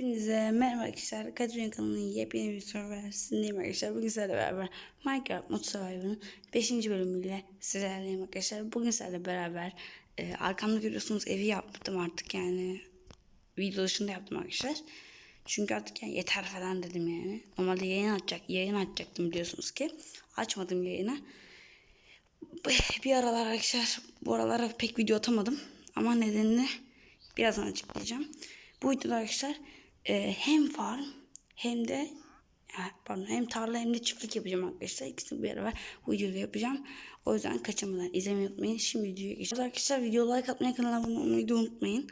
Hepinize merhaba arkadaşlar. Kadir kanalının yepyeni bir soru sizinleyim arkadaşlar. Bugün sizlerle beraber Minecraft Mod Survivor'ın 5. bölümüyle sizlerleyim arkadaşlar. Bugün sizlerle beraber e, arkamda görüyorsunuz evi yaptım artık yani. Video dışında yaptım arkadaşlar. Çünkü artık yani yeter falan dedim yani. Normalde yayın açacak, yayın açacaktım biliyorsunuz ki. Açmadım yayını. Bir aralar arkadaşlar bu aralar pek video atamadım. Ama nedenini birazdan açıklayacağım. Bu videoda arkadaşlar e, hem farm hem de pardon hem tarla hem de çiftlik yapacağım arkadaşlar. İkisini bir bu videoda yapacağım. O yüzden kaçamadan izlemeyi unutmayın. Şimdi videoya geçelim. Arkadaşlar video like atmayı kanala abone olmayı da unutmayın.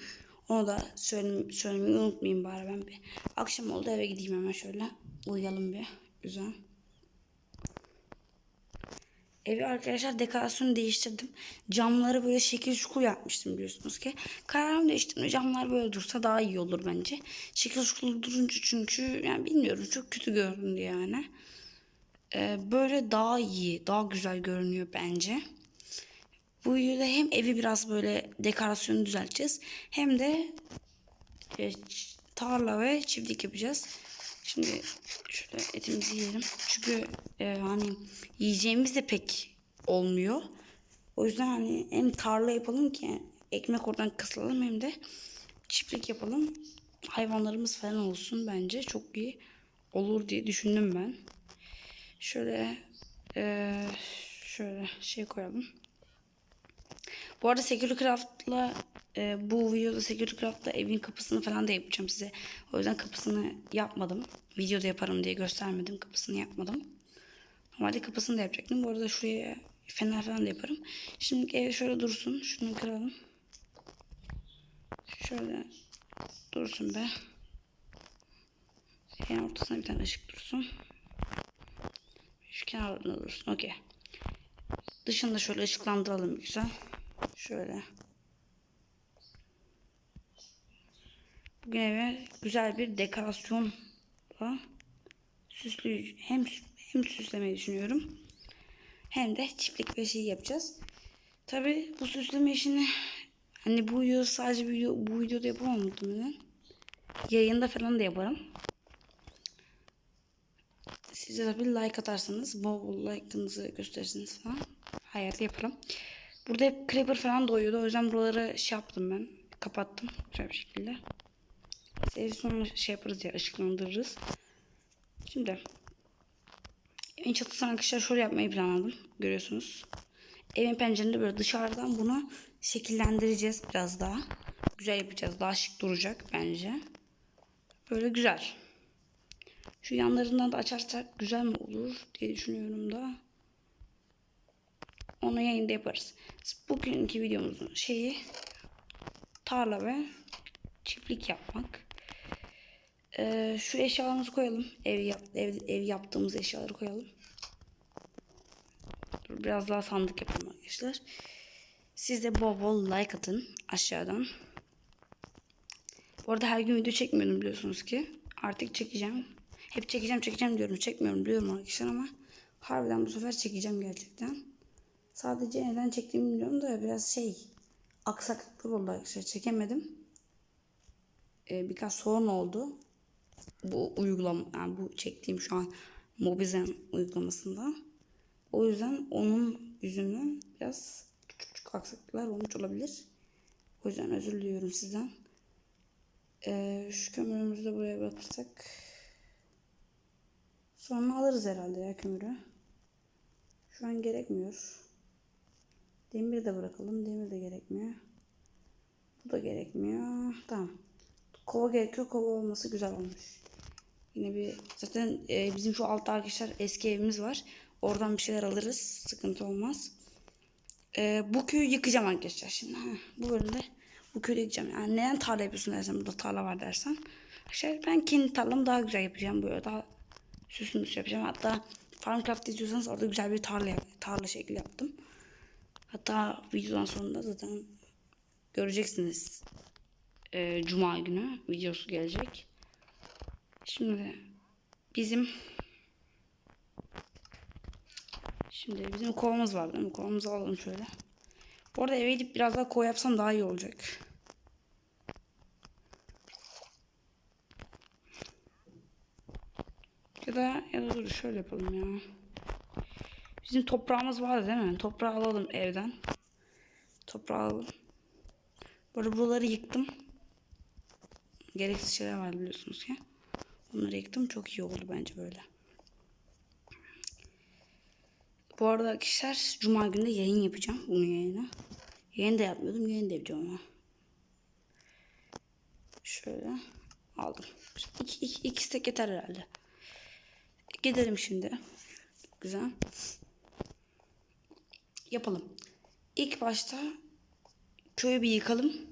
Onu da söyle, söylemeyi unutmayın bari ben bir. Akşam oldu eve gideyim hemen şöyle. Uyuyalım bir. Güzel. Evi arkadaşlar dekorasyonu değiştirdim. Camları böyle şekil şukul yapmıştım biliyorsunuz ki. Kararımı değiştirdim. Camlar böyle dursa daha iyi olur bence. Şekil şukul durunca çünkü yani bilmiyorum çok kötü göründü yani. Ee, böyle daha iyi, daha güzel görünüyor bence. Bu videoda hem evi biraz böyle dekorasyonu düzelteceğiz. Hem de e, tarla ve çiftlik yapacağız. Şimdi şöyle etimizi yiyelim. Çünkü e, hani yiyeceğimiz de pek olmuyor. O yüzden hani hem tarla yapalım ki ekmek oradan kısılalım hem de çiftlik yapalım. Hayvanlarımız falan olsun bence çok iyi olur diye düşündüm ben. Şöyle e, şöyle şey koyalım. Bu arada Security e, bu videoda Security evin kapısını falan da yapacağım size. O yüzden kapısını yapmadım. Videoda yaparım diye göstermedim. Kapısını yapmadım. Normalde kapısını da yapacaktım. Bu arada şuraya fener falan da yaparım. Şimdi ev şöyle dursun. Şunu kıralım. Şöyle dursun be. En ortasına bir tane ışık dursun. Şu kenarında dursun. Okey. Dışını da şöyle ışıklandıralım güzel. Şöyle. Bugün eve güzel bir dekorasyonla süslü hem hem süslemeyi düşünüyorum. Hem de çiftlik ve şey yapacağız. Tabi bu süsleme işini hani bu video sadece video, bu videoda yapamam muhtemelen. Yayında falan da yaparım. Size tabi like atarsanız bol bol like'ınızı gösterirsiniz falan. Hayat yaparım. Burada hep creeper falan doğuyordu. O yüzden buraları şey yaptım ben. Kapattım. Güzel bir şekilde. Evi sonra şey yaparız ya ışıklandırırız. Şimdi evin çatısını arkadaşlar şöyle yapmayı planladım. Görüyorsunuz. Evin pencerinde böyle dışarıdan bunu şekillendireceğiz biraz daha. Güzel yapacağız. Daha şık duracak bence. Böyle güzel. Şu yanlarından da açarsak güzel mi olur diye düşünüyorum da. Onu yayında yaparız. Bugünkü videomuzun şeyi tarla ve çiftlik yapmak. Ee, şu eşyalarımızı koyalım. Ev, yap, ev, ev yaptığımız eşyaları koyalım. Dur, biraz daha sandık yapalım arkadaşlar. Siz de bol bol like atın aşağıdan. Bu arada her gün video çekmiyordum biliyorsunuz ki. Artık çekeceğim. Hep çekeceğim çekeceğim diyorum. Çekmiyorum biliyorum arkadaşlar ama harbiden bu sefer çekeceğim gerçekten. Sadece neden çektiğimi bilmiyorum da biraz şey aksaklıklar oldu arkadaşlar. Çekemedim. Ee, birkaç sorun oldu. Bu uygulama yani bu çektiğim şu an Mobizen uygulamasında. O yüzden onun yüzünden biraz küçük küçük aksaklıklar olmuş olabilir. O yüzden özür diliyorum sizden. Ee, şu kömürümüzü de buraya bırakırsak sonra alırız herhalde ya kömürü. Şu an gerekmiyor. Demir de bırakalım. Demir de gerekmiyor. Bu da gerekmiyor. Tamam. Kova gerekiyor. Kova olması güzel olmuş. Yine bir zaten e, bizim şu altta arkadaşlar eski evimiz var. Oradan bir şeyler alırız. Sıkıntı olmaz. E, bu köyü yıkacağım arkadaşlar şimdi. Heh, bu bölümde bu köyü yıkacağım. Yani neden tarla yapıyorsun dersen burada tarla var dersen. Arkadaşlar ben kendi tarlamı daha güzel yapacağım. Böyle daha süslü müslü yapacağım. Hatta Farmcraft izliyorsanız orada güzel bir tarla tarla şekli yaptım. Hatta videodan sonra zaten göreceksiniz. Ee, Cuma günü videosu gelecek. Şimdi bizim Şimdi bizim kovamız var değil mi? Kovamızı alalım şöyle. Bu arada eve gidip biraz daha kova yapsam daha iyi olacak. Ya da ya da dur şöyle yapalım ya. Bizim toprağımız vardı değil mi? Toprağı alalım evden. Toprağı alalım. Böyle buraları yıktım. Gereksiz şeyler var biliyorsunuz ki. Bunları yıktım. Çok iyi oldu bence böyle. Bu arada arkadaşlar Cuma günü de yayın yapacağım. Bunun yayını. Yayın da yapmıyordum. Yayın da yapacağım ama. Şöyle aldım. İki, iki, ikisi de yeter herhalde. Gidelim şimdi. Güzel. Yapalım. İlk başta köyü bir yıkalım.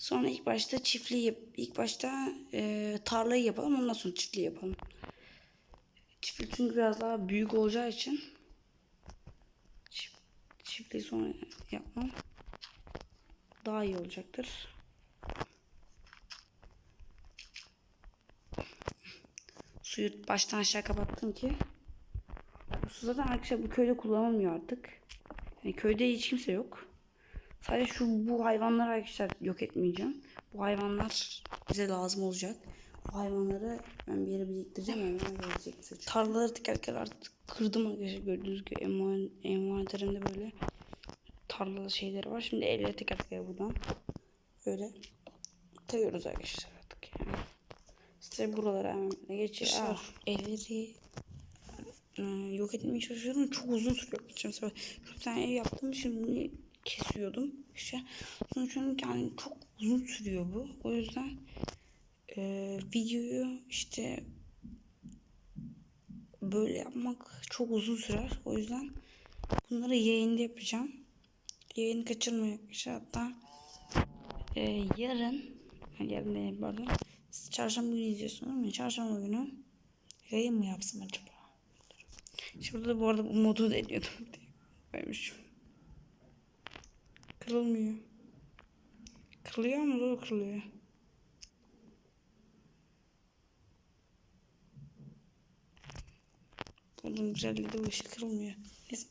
Sonra ilk başta çiftliği yap ilk başta e, tarlayı yapalım ondan sonra çiftliği yapalım. Çiftlik çünkü biraz daha büyük olacağı için çift, çiftliği sonra yapmam daha iyi olacaktır. Suyu baştan aşağı kapattım ki su zaten arkadaşlar bu köyde kullanılmıyor artık. Yani köyde hiç kimse yok. Sadece şu bu hayvanları arkadaşlar yok etmeyeceğim. Bu hayvanlar bize lazım olacak. Bu hayvanları ben bir yere biriktireceğim hemen gelecek. Tarlaları teker teker artık kırdım arkadaşlar gördüğünüz gibi envan- envanterimde böyle tarlalı şeyleri var. Şimdi elle teker teker buradan böyle tayıyoruz arkadaşlar artık yani. İşte buralara hemen geçiyor. Ah, evleri e, yok etmeye çalışıyorum. Çok uzun sürüyor. Şimdi bir tane ev yaptım. Şimdi kesiyordum. İşte sonuçta yani çok uzun sürüyor bu. O yüzden e, videoyu işte böyle yapmak çok uzun sürer. O yüzden bunları yayında yapacağım. Yayını kaçırmayın arkadaşlar. Hatta e, yarın yani pardon. Çarşamba günü izliyorsunuz değil mi? Çarşamba günü yayın mı yapsam acaba? Şurada da bu arada bu modu deniyordum diye koymuşum. Kırılmıyor. Kırılıyor mu? Zor kırılıyor. Bunun güzelliği de bu işi kırılmıyor. Neyse.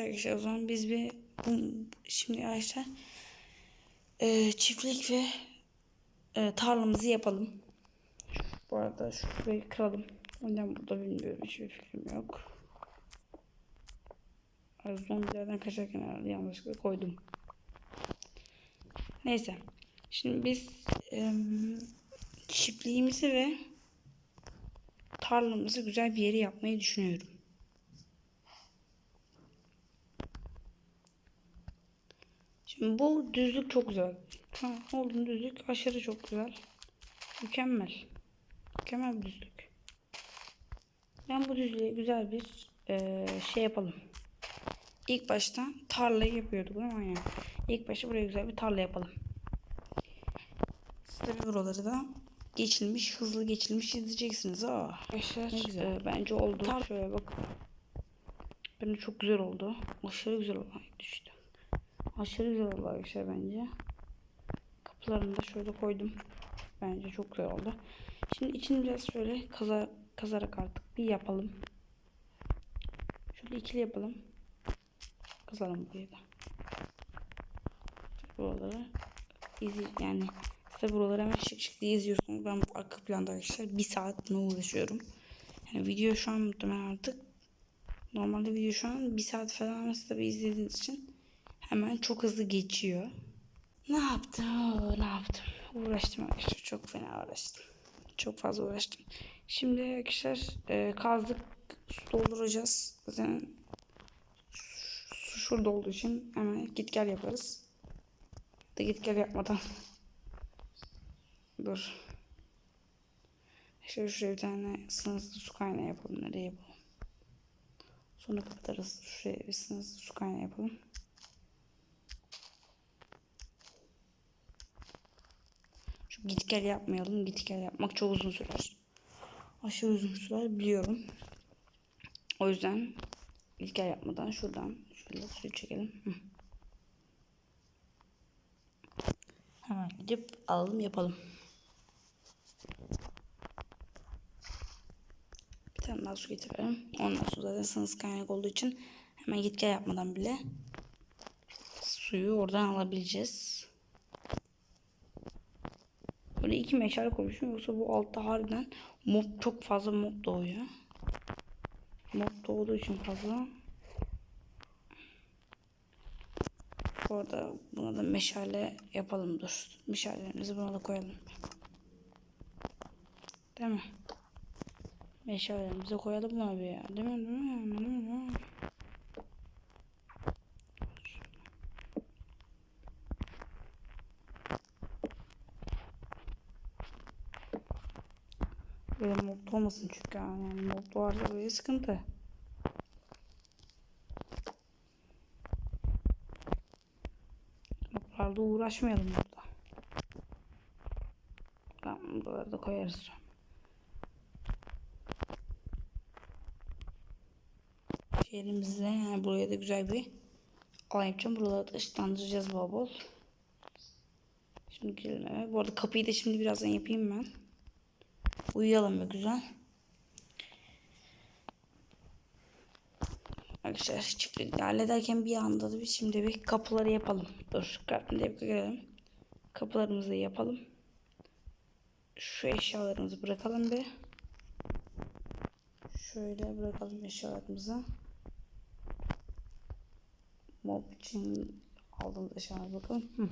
Arkadaşlar o zaman biz bir şimdi arkadaşlar e, çiftlik ve e, tarlamızı yapalım. Bu arada şurayı kıralım. Neden burada bilmiyorum. Hiçbir fikrim yok. Az Zombilerden kaçarken herhalde yanlışlıkla koydum. Neyse. Şimdi biz çiftliğimizi ve tarlamızı güzel bir yere yapmayı düşünüyorum. Şimdi bu düzlük çok güzel. Ha, oğlum düzlük aşırı çok güzel. Mükemmel. Mükemmel bir düzlük. Ben bu düzlüğe güzel bir e, şey yapalım. İlk başta tarlayı yapıyorduk mi? Yani ilk başta buraya güzel bir tarla yapalım. Siz tabii buraları da geçilmiş, hızlı geçilmiş izleyeceksiniz. Aa, arkadaşlar ne güzel. E, bence oldu. Tar Şöyle bak. Bence çok güzel oldu. Aşırı güzel oldu. Ay, düştü. Aşırı güzel oldu arkadaşlar bence. Kapılarını da şöyle koydum. Bence çok güzel oldu. Şimdi içini biraz şöyle kaza, kazarak artık bir yapalım. Şöyle ikili yapalım. Kazalım buraya da. Buraları izi yani size buraları hemen şık şık diye izliyorsunuz. Ben bu arka planda arkadaşlar bir saat ne uğraşıyorum. Yani video şu an muhtemelen artık normalde video şu an bir saat falan ama tabi izlediğiniz için hemen çok hızlı geçiyor. Ne yaptım? Ne yaptım? Uğraştım arkadaşlar. Çok fena uğraştım. Çok fazla uğraştım. Şimdi arkadaşlar e, kazdık. Dolduracağız. Zaten şurada olduğu için hemen git gel yaparız. Da git gel yapmadan. Dur. Şöyle şuraya bir tane sınırsız su kaynağı yapalım. Nereye yapalım? Sonra kapatırız. Şuraya bir sınırsız su kaynağı yapalım. Şu git gel yapmayalım. Git gel yapmak çok uzun sürer. Aşırı uzun sürer biliyorum. O yüzden git gel yapmadan şuradan şöyle suyu çekelim. Hemen gidip alalım yapalım. Bir tane daha su getirelim. Ondan sonra zaten sınırsız kaynak olduğu için hemen git gel yapmadan bile suyu oradan alabileceğiz. Böyle iki meşale koymuşum. Yoksa bu altta harbiden mob çok fazla mob doğuyor. Mob doğduğu için fazla. Bu arada buna da meşale yapalım dur. Meşalelerimizi buna da koyalım. Değil mi? Meşalelerimizi koyalım bir ya. Değil mi? Değil mi? Değil mi? Değil mi? Mob olmasın çünkü yani mob varsa böyle sıkıntı. Moblarla uğraşmayalım burada. Tamam buraları da koyarız. Şehrimizde yani buraya da güzel bir alan yapacağım. Buraları da ışıklandıracağız bol bol. Şimdi girelim eve. Bu arada kapıyı da şimdi birazdan yapayım ben. Uyuyalım be güzel. Arkadaşlar çiftlikleri hallederken bir anda da biz şimdi bir kapıları yapalım. Dur kartını da girelim. Kapılarımızı yapalım. Şu eşyalarımızı bırakalım bir. Şöyle bırakalım eşyalarımızı. Mob için aldığımız eşyalara bakalım. Hı.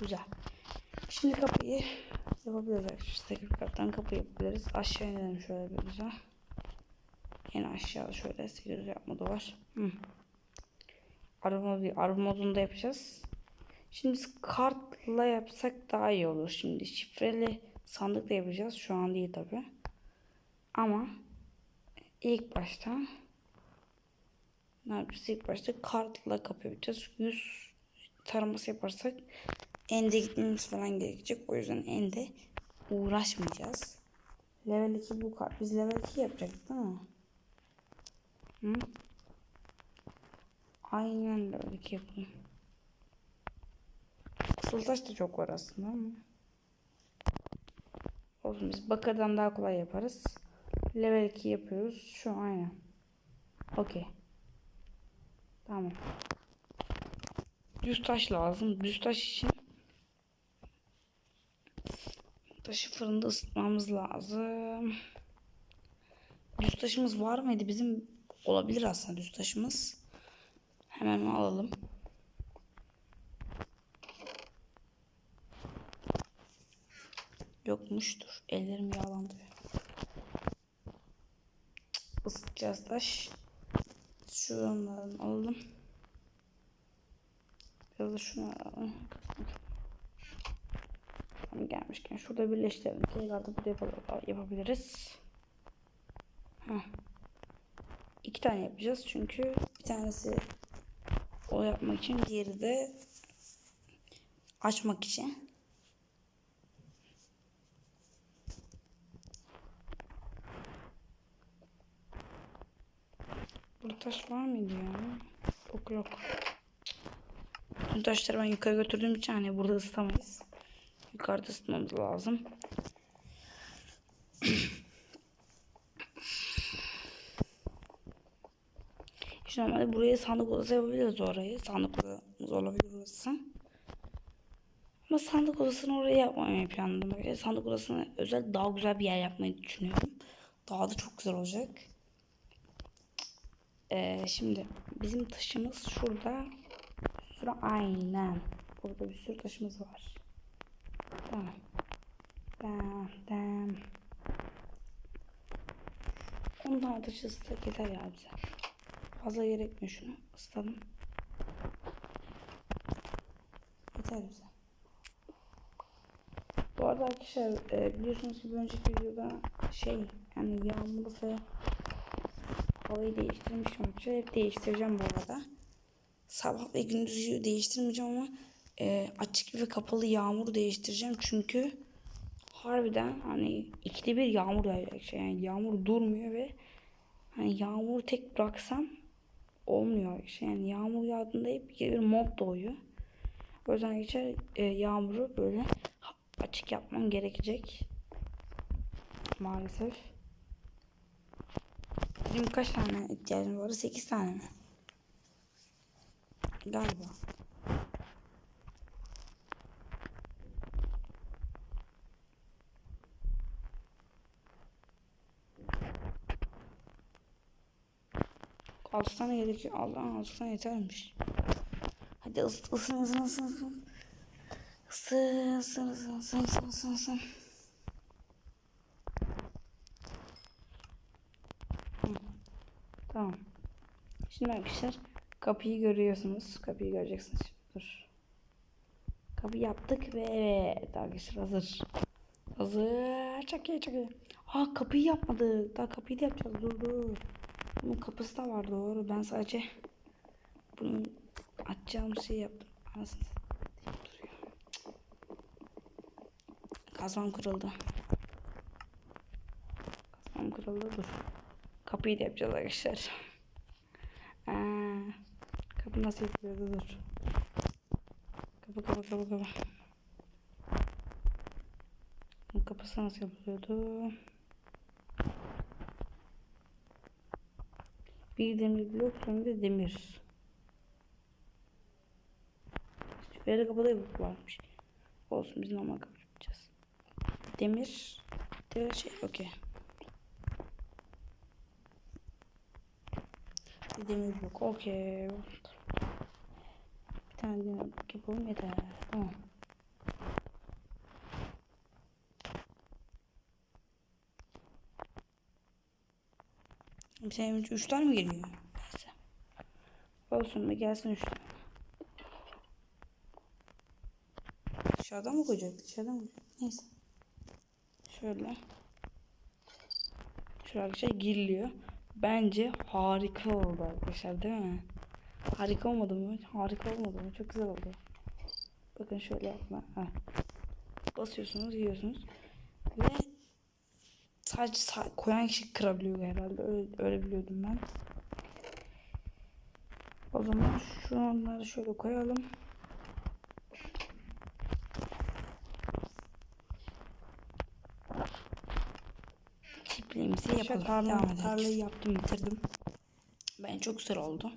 Güzel. Şimdi kapıyı yapabiliriz arkadaşlar. Tekrardan kapı yapabiliriz. Aşağı inelim şöyle bir güzel. En aşağıda şöyle 800 yapma da var. Hı. Arama, bir arama modunda yapacağız. Şimdi kartla yapsak daha iyi olur. Şimdi şifreli sandıkla yapacağız. Şu an değil tabi. Ama ilk başta ne yapacağız? İlk başta kartla kapı yapacağız. 100 taraması yaparsak ende gitmemiz falan gerekecek. O yüzden ende uğraşmayacağız. Level 2 bu kart. Biz level 2 yapacaktık değil mi? Hı? Aynen level 2 yapalım. Kısıltaş da çok var aslında ama. Olsun biz bakırdan daha kolay yaparız. Level 2 yapıyoruz. Şu aynen. Okey. Tamam. Düz taş lazım. Düz taş için taşı fırında ısıtmamız lazım. Düz taşımız var mıydı? Bizim olabilir aslında düz taşımız. Hemen alalım. Yokmuştur. Ellerim yağlandı. Isıtacağız taş. Şunlardan alalım. Biraz da şunu alalım. Tamam gelmişken şurada birleştirelim. Tekrarda burada yapabiliriz. Heh. İki tane yapacağız çünkü bir tanesi o yapmak için diğeri de açmak için. Burada taş var mıydı ya? Yok yok. Bütün taşları ben yukarı götürdüğüm için hani burada ısıtamayız. Yukarıda ısıtmamız lazım. İşte normalde buraya sandık odası yapabiliriz orayı. Sandık odamız olabilir orası. Ama sandık odasını oraya yapmayı planladım. Sandık odasını özel daha güzel bir yer yapmayı düşünüyorum. Daha da çok güzel olacak. Ee, şimdi bizim taşımız şurada. Şurada aynen. Burada bir sürü taşımız var. Tamam. 10 tane taşı ısıtsak yeter ya bize. Fazla gerekmiyor şunu. Isıtalım. Yeter bize. Bu arada arkadaşlar e, biliyorsunuz ki bir önceki videoda şey yani yağmur ve havayı değiştirmişim. Hep değiştireceğim bu arada. Sabah ve gündüzü değiştirmeyeceğim ama e, açık ve kapalı yağmur değiştireceğim. Çünkü harbiden hani ikide bir yağmur yağacak şey. Yani yağmur durmuyor ve hani yağmur tek bıraksam olmuyor. Şey. Yani yağmur yağdığında hep bir mob doğuyor. O yüzden geçer e, yağmuru böyle açık yapmam gerekecek. Maalesef. Benim kaç tane ihtiyacım var? 8 tane mi? Galiba. 6 tane gerekiyor. Allah 6 tane yetermiş. Hadi ıs, ısın ısın ısın ısın. Isın ısın ısın ısın ısın ısın ısın. Tamam. Şimdi arkadaşlar kapıyı görüyorsunuz. Kapıyı göreceksiniz. Dur. Kapı yaptık ve evet arkadaşlar hazır. Hazır. Çok iyi çok iyi. Aa kapıyı yapmadık. Daha kapıyı da yapacağız. Dur dur. Bunun kapısı da var doğru. Ben sadece bunun açacağım şey yaptım. Anasını. Kazmam kırıldı. Kazmam kırıldı dur. Kapıyı da yapacağız arkadaşlar. Aa, kapı nasıl yapılıyordu dur. Kapı kapı kapı kapı. Bunun kapısı nasıl yapılıyordu? Bir demir blok sonra da demir. Böyle kapıda yapıp varmış. Olsun biz normal kapı yapacağız. Demir de şey okey. Bir demir blok okey. Bir tane demir blok yapalım yeter. Tamam. Senin üç, üç tane mi geliyor? Neyse. Olsun be gelsin üç tane. Dışarıdan mı koyacak? Dışarıdan mı koyacak? Neyse. Şöyle. Şöyle arkadaşlar giriliyor. Bence harika oldu arkadaşlar değil mi? Harika olmadı mı? Harika olmadı mı? Çok güzel oldu. Bakın şöyle yapma. Ha. Basıyorsunuz, yiyorsunuz. Sadece sa- koyan kişi kırabiliyor herhalde. Öyle, öyle biliyordum ben. O zaman şunları şöyle koyalım. Çiftliğimizi yapalım. tarla- Devam edelim. tarlayı yaptım bitirdim. Ben çok güzel oldu.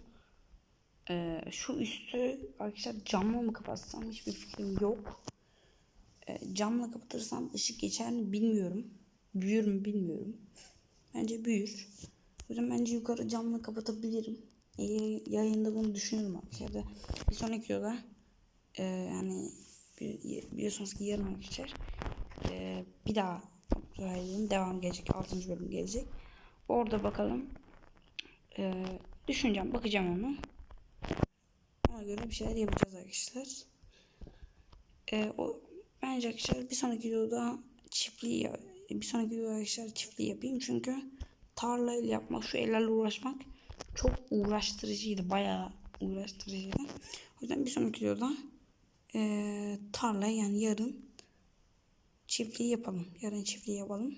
Ee, şu üstü arkadaşlar camla mı kapatsam hiçbir fikrim yok. Ee, camla kapatırsam ışık geçer mi bilmiyorum. Büyür mü bilmiyorum. Bence büyür. O yüzden bence yukarı camla kapatabilirim. Ee, yayında bunu düşünüyorum arkadaşlar. da Bir sonraki videoda e, yani bi- biliyorsunuz ki yarın arkadaşlar e, bir daha Zuhail'in devam gelecek. 6. bölüm gelecek. Orada bakalım e, düşüneceğim. Bakacağım onu. Ona göre bir şeyler yapacağız arkadaşlar. E, o, bence arkadaşlar bir sonraki videoda çiftliği bir sonraki videoda arkadaşlar çiftliği yapayım. Çünkü tarlayla yapmak, şu ellerle uğraşmak çok uğraştırıcıydı. Bayağı uğraştırıcıydı. O yüzden bir sonraki videoda e, tarla yani yarın çiftliği yapalım. Yarın çiftliği yapalım.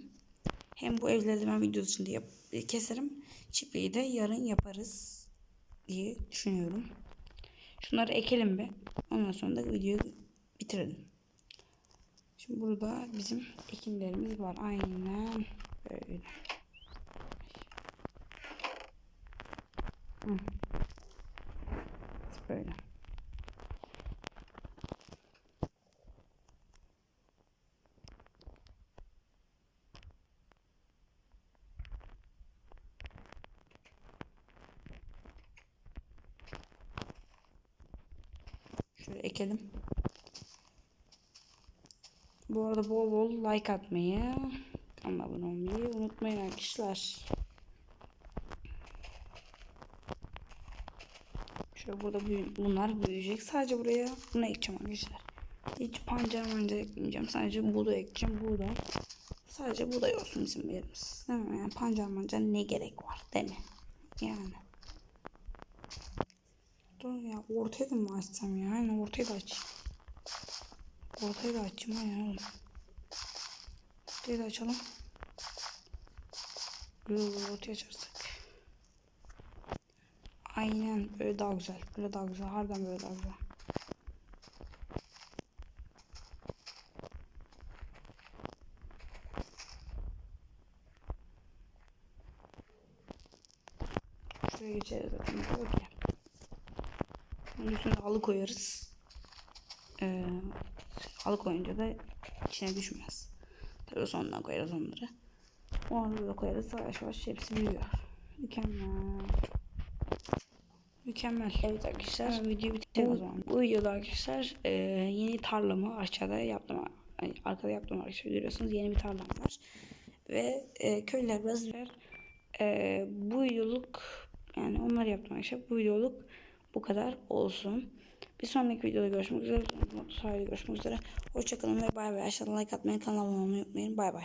Hem bu evleri de ben video içinde yap keserim. Çiftliği de yarın yaparız diye düşünüyorum. Şunları ekelim bir. Ondan sonra da videoyu bitirelim. Şimdi burada bizim ekinlerimiz var. Aynen böyle. Böyle. Şöyle ekelim. Bu arada bol bol like atmayı, kanalıma abone olmayı unutmayın arkadaşlar. Şöyle burada büyü bunlar büyüyecek. Sadece buraya bunu ekeceğim arkadaşlar. Hiç pancar mancar ekmeyeceğim. Sadece buğday ekeceğim. Buğday. Sadece buğday olsun bizim yerimiz. Değil mi? Yani pancar mancar ne gerek var değil mi? Yani. Dur ya ortaya da mı açsam ya? Aynen ortaya da aç. Ortaya da açayım aynen oğlum. Ortaya da açalım. Böyle ortaya açarsak. Aynen böyle daha güzel. Böyle daha güzel. Harbiden böyle daha güzel. Şuraya geçeriz zaten. Okey. Bunun üstüne halı koyarız. Ee, halı koyunca da içine düşmez. Tabii sonuna koyarız onları. Onları da koyarız. Yavaş yavaş hepsi büyüyor. Mükemmel. Mükemmel. Evet arkadaşlar. Hemen videoyu bitirelim o zaman. bu videoda arkadaşlar e, yeni tarlamı aşağıda yaptım. Ay, Arkada yaptım arkadaşlar görüyorsunuz yeni bir tarlam var. Ve e, köylüler biraz e, bu videoluk yani onlar yaptım arkadaşlar. Bu videoluk bu kadar olsun. Bir sonraki videoda görüşmek üzere. Videoda görüşmek üzere. Hoşçakalın ve bay bay. Aşağıdan like atmayı, kanalıma abone olmayı unutmayın. Bay bay.